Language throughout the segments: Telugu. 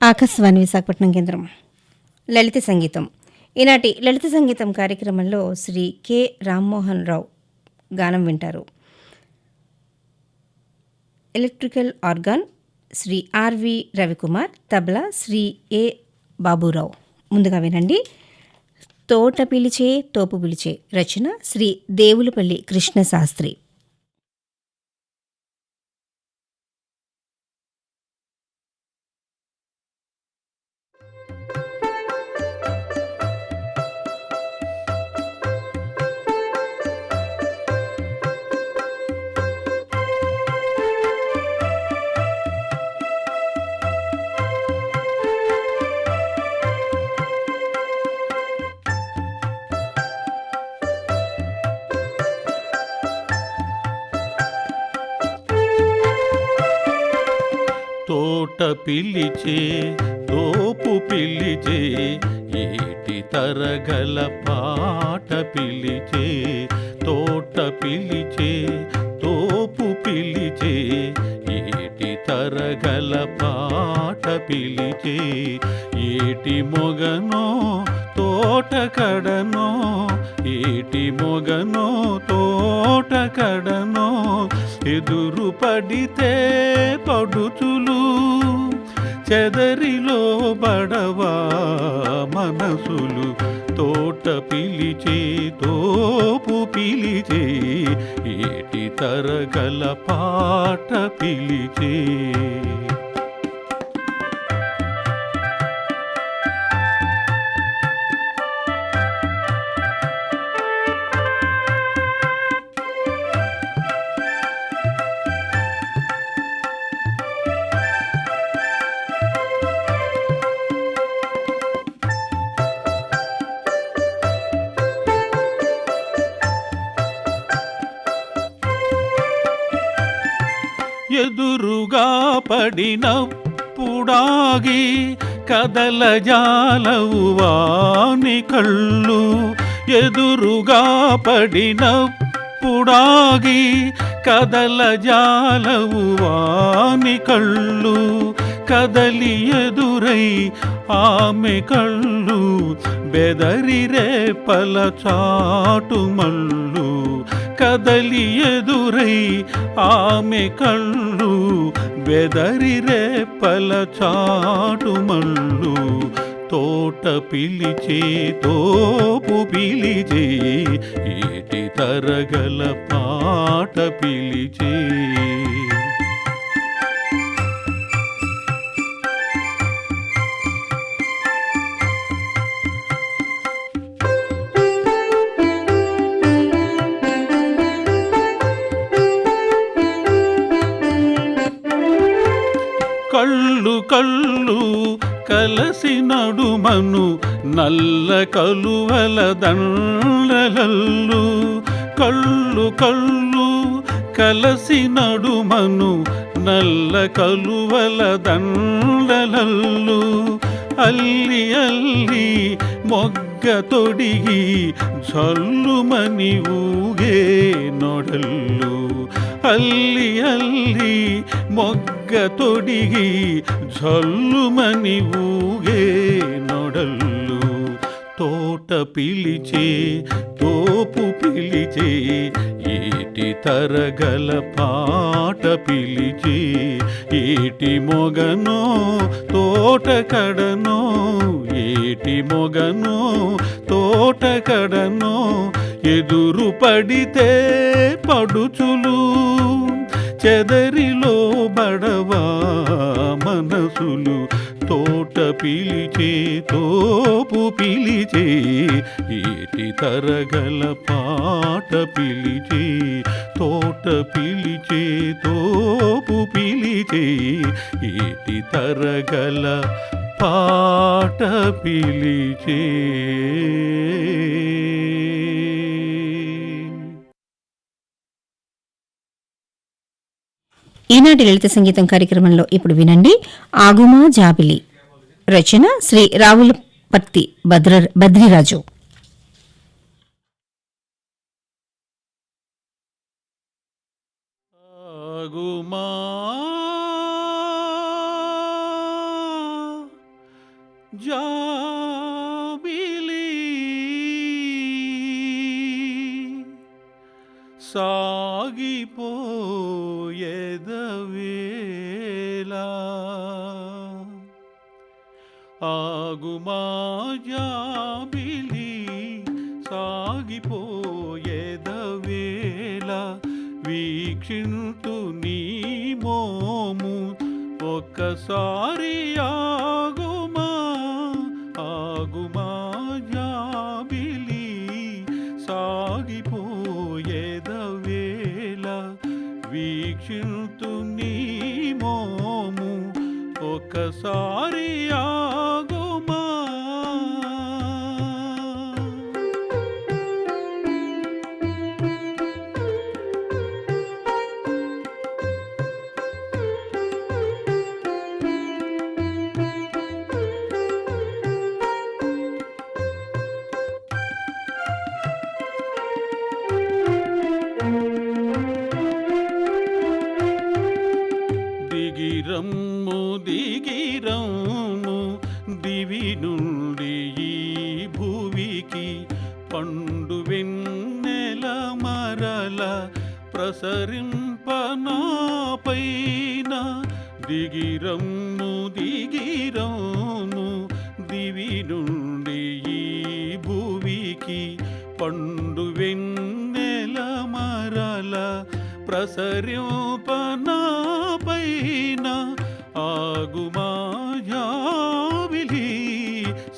ఆకాశవాణి విశాఖపట్నం కేంద్రం. లలిత సంగీతం. ఈనాటి లలిత సంగీతం కార్యక్రమంలో శ్రీ కె రామ్మోహన్ రావు గానం వింటారు. Electrical organ Shri R V Ravikumar tabla Shri A Baburao. ముందుగా వినండి. తోట పిలిచే తోపు పిలిచే రచన శ్రీ దేవులపల్లి కృష్ణశాస్త్రి. తోట పిలిచే తోపు పిలిచే ఏటి తరగల పాట పిలిచే తోట పిలిచే తోపు పిలిచే ఏటి తరగల పాట పిలిచే ఏటి మొగనో తోట కడనో ఏటి మొగనో తోట కడనో ఎదురు పడితే పడుచులు చెదరిలో బడవా మనసులు తోట పిలిచే తోపు పిలిచే ఏటి తరగల పాట పిలిచే. ఎదురుగా పడినప్పుడాగి కదల జాలవు వాని కళ్ళు. ఎదురుగా పడినప్పుడాగి కదల జాలవు వాని కళ్ళు. కదలి ఎదురై ఆమె కళ్ళు బెదరి రేపల చాటు మళ్ళు కదలి ఎదురై ఆమె కళ్ళు బెదరి రేపల చాటు మళ్ళు. తోట పిలిచే తోపు పిలిచే ఏటి తరగల పాట పిలిచే. కళ్ళు కలసి నడుమను నల్ల కలువల దండలల్లు. కళ్ళు కళ్ళు కలసి నడుమను నల్ల కలువల దండలల్లు. అల్లి అల్లి మొగ్గ తొడిగి జల్లుమని ఊగే నొడల్లు. అల్లి అల్లి మొగ్గ తొడిగి జల్లుమని ఊగే నొడల్లు తోట పిలిచే తోపు పిలిచే ఏటి తరగల పాట పిలిచి ఏటి మొగను తోట కడనో ఏటి మొగను తోట కడనో ఎదురు పడితే పడుచులు. చెదరిలో బడవా మనసులు తోట పిలిచే తోపు పిలిచే ఏటి తరగల పాట పిలిచే తోట పిలిచే తోపు పిలిచే ఏటి తరగల పాట పిలిచే. ఈనాటి లలిత సంగీతం కార్యక్రమంలో ఇప్పుడు వినండి. ఆగుమా జాబిలి. రచన శ్రీ రావులపర్తి భద్ర భద్రిరాజు ఆగుమా సాగిపోయేదవేలా ఆగుమా జాబిలి సాగిపోయేదవేళ. వీక్షింతు నీ మోము ఒక్కసారి ఆగుమా ఆగుమా వీక్షింతు నీ మోము. ఒకసారి ఆగుమా ప్రసరింపనాపైన దిగిరమ్ము దిగిరమ్ము దివి నుండి ఈ భూమికి పండు వెన్నెల మరల ప్రసరింపనాపైన ఆగుమాయావిలి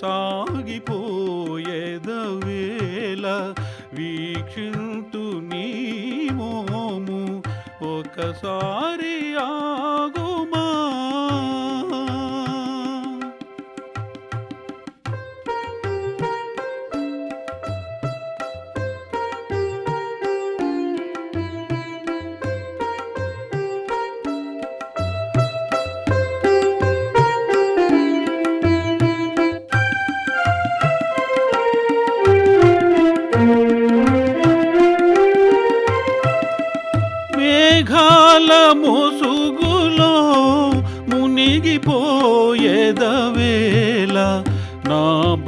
సాగిపోయేదవేళ వీక్షణ ఒకసారి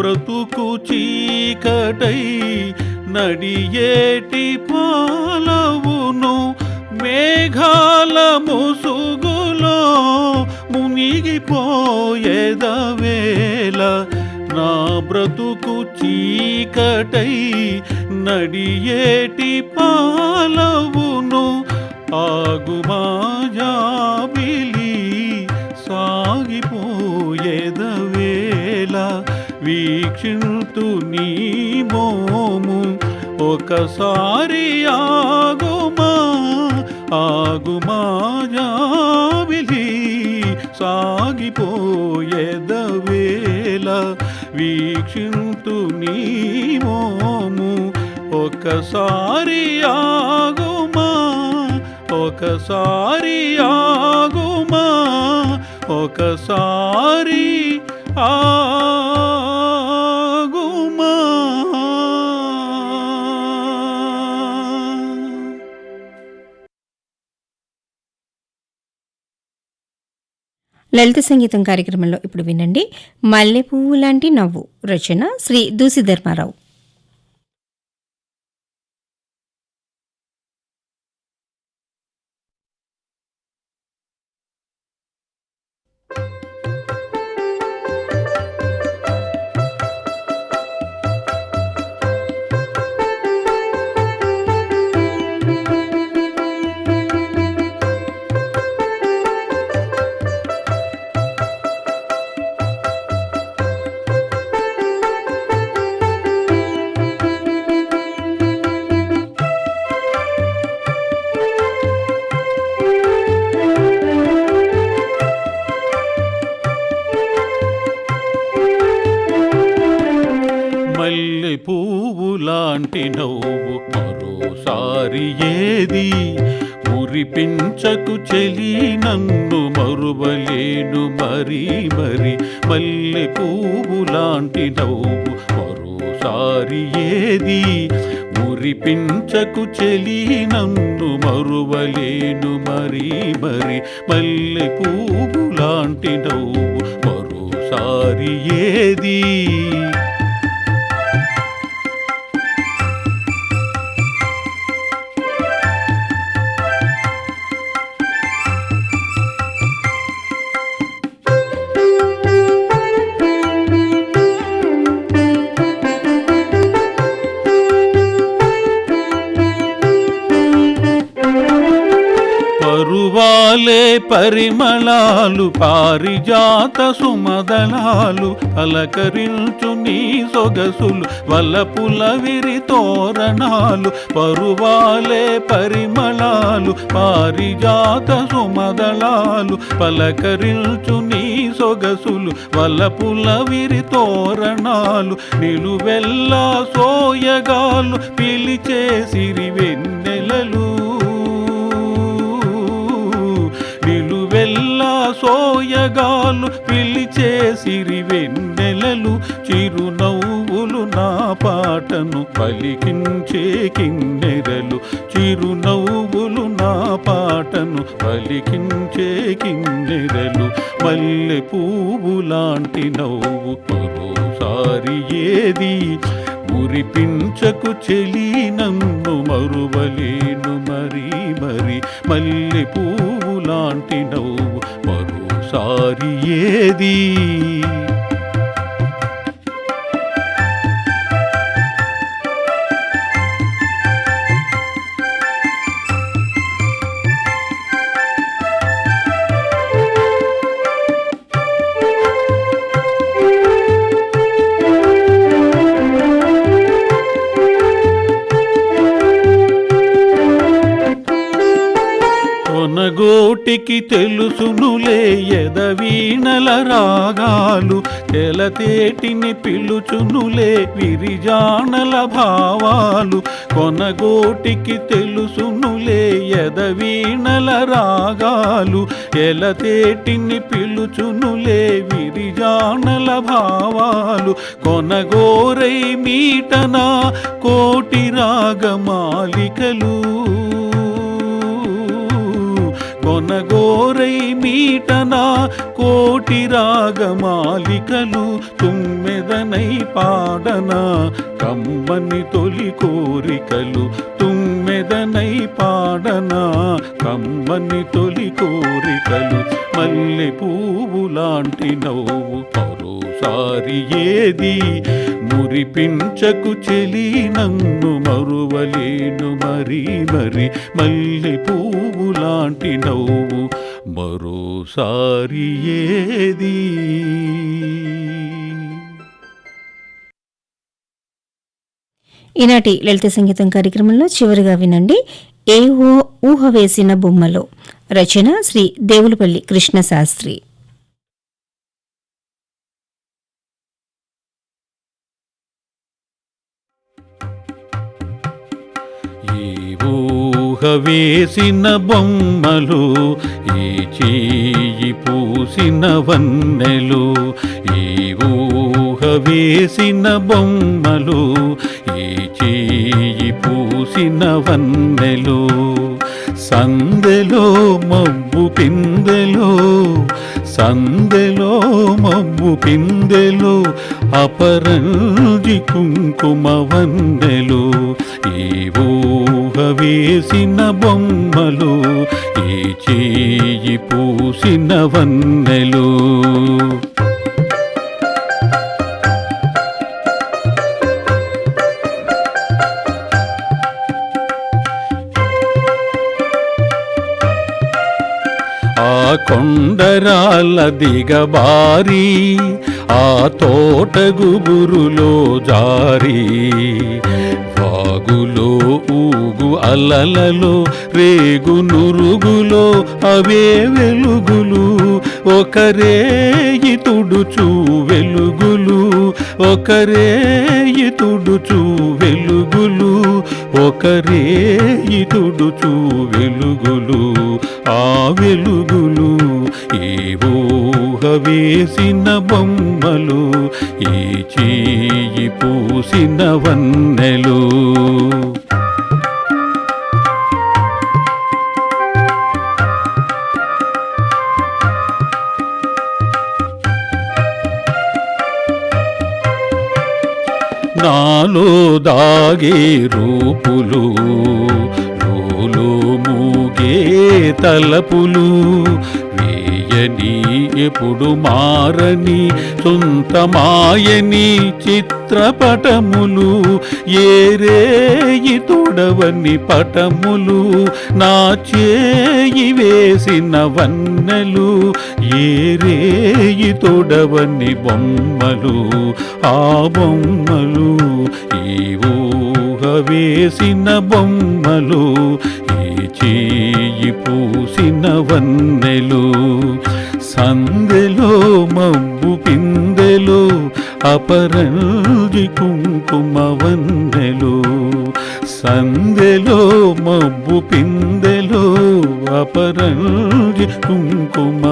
బ్రతుకు చీకటై నడియేటి పాలవును మేఘాల ముసుగులో మునిగిపోయేదవేళ నా బ్రతుకు చీకటై నడియేటి పాలవును ఆగుమాజాబిలి సాగిపోయేదవే వీక్షింతు నీ మోము. ఒకసారి ఆగుమా ఆగుమా జాబిలి. సాగిపోయేదవేళ వీక్షింతు నీ మోము. ఒకసారి ఆగుమా ఒకసారి ఆగుమా ఒకసారి ఆ లలిత సంగీతం కార్యక్రమంలో ఇప్పుడు వినండి. మల్లెపువ్వు లాంటి నవ్వు రచన శ్రీ దూసి ధర్మారావు మురిపించకు చెలి నన్ను మరువలేను మరి మరి. మల్లె పువ్వు లాంటి నవ్వు మరోసారి ఏది? మురిపించకు చెలి నన్ను మరువలేను మరి మరి. మల్లె పువ్వు లాంటి నవ్వు మరోసారి ఏది? పూలే పరిమళాలు పారిజాత సుమదళాలు అలకరించు నీ సొగసులు వలపుల విరి తోరణాలు పరువాలే పరిమళాలు పారిజాత సుమదళాలు పలకరించు నీ సొగసులు వలపుల విరి తోరణాలు నిలువెల్లా సోయగాలు పిలిచే సిరి సోయగాలు పిలిచే సిరి వెన్నెలలు చిరునవ్వులు నా పాటను పలికించే కిన్నెరలు చిరునవ్వులు నా పాటను పలికించే కిన్నెరలు. మల్లె పువ్వు లాంటి నవ్వు మరోసారి ఏది? మురిపించకు చెలి నన్ను మరువలేను మరి మరి. మల్లె పువ్వు లాంటి నవ్వు మరోసారి ఏది తెలుసునులే ఎదవీణల రాగాలు తెలతేటిని పిలుచునులే విరిజానల భావాలు. కొనగోటికి తెలుసునులే ఎదవీణల రాగాలు ఎలతేటిని పిలుచునులే విరిజానల భావాలు. కొనగోరై మీటనా కోటి రాగమాలికలు గోరై మీటనా కోటి రాగమాలికలు తుమ్మెదనై పాడనా కమ్మని తొలి కోరికలు తుమ్మెదనై పాడనా రమ్మని తొలి కోరికలు మల్లె పువ్వు లాంటి నవ్వు. మరోసారి ఏది మురిపించకు చెలి నన్ను మరువలేను మరి మరి మల్లె పువ్వు లాంటి నవ్వు. మరోసారి ఏది ఈనాటి లలిత సంగీతం కార్యక్రమంలో చివరిగా వినండి. ఏ ఓ ఊహ వేసిన బొమ్మలో. రచన శ్రీ దేవులపల్లి కృష్ణశాస్త్రి ఊహ వేసిన బొమ్మలు ఈ చేయి పూసిన వన్నెలు ఈ ఊహ వేసిన బొమ్మలు చేయి పూసిన వన్నెలో సందెలో మబ్బు పిందెలో సందెలో మబ్బు పిందెలో అపరంజి కుంకుమ వన్నెలు ఈ ఊహ వేసిన బొమ్మలు ఈ చేయి పూసిన వన్నెలు. కొండరాల దిగబారి ఆ తోట గుబురులో జారి. వాగులో ఊగు అలలలో రేగు నురుగులో అవే వెలుగులు ఒకరే తుడుచు వెలుగులు ఒకరే తుడుచు వెలుగులు ఒకరే తుడుచు వెలుగులు. ఆ వెలుగులు ఈ ఊహ వేసిన బొమ్మలు ఈ చేయి పూసిన వన్నెలు. నాలో దాగే రూపులు లోలో మూగే తలపులు వేయని ఎప్పుడు మారని సొంతమాయని చిత్రపటములు ఏరేయి తొడవని పటములు నా చేయి వేసిన వన్నెలు ఏరేయి తొడవని బొమ్మలు ఆ బొమ్మలు ఈ ఊ వేసిన బొమ్మలు ఈ చేయి పూసిన వన్నెలు. సందెలో మబ్బు పిందెలో అపరంజి కుంకుమ వన్నెలు. సందెలో మబ్బు పిందెలో అపరంజి కుంకుమ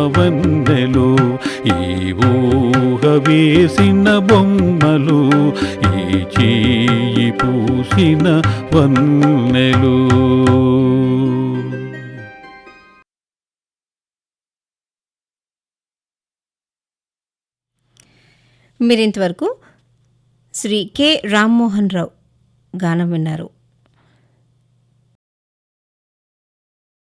ఈ ఊహ వేసిన బొమ్మలు ఈ చేయి పూసిన వన్నెలు. మీరింతవరకు శ్రీ కె రామ్మోహన్ రావు గానం విన్నారు.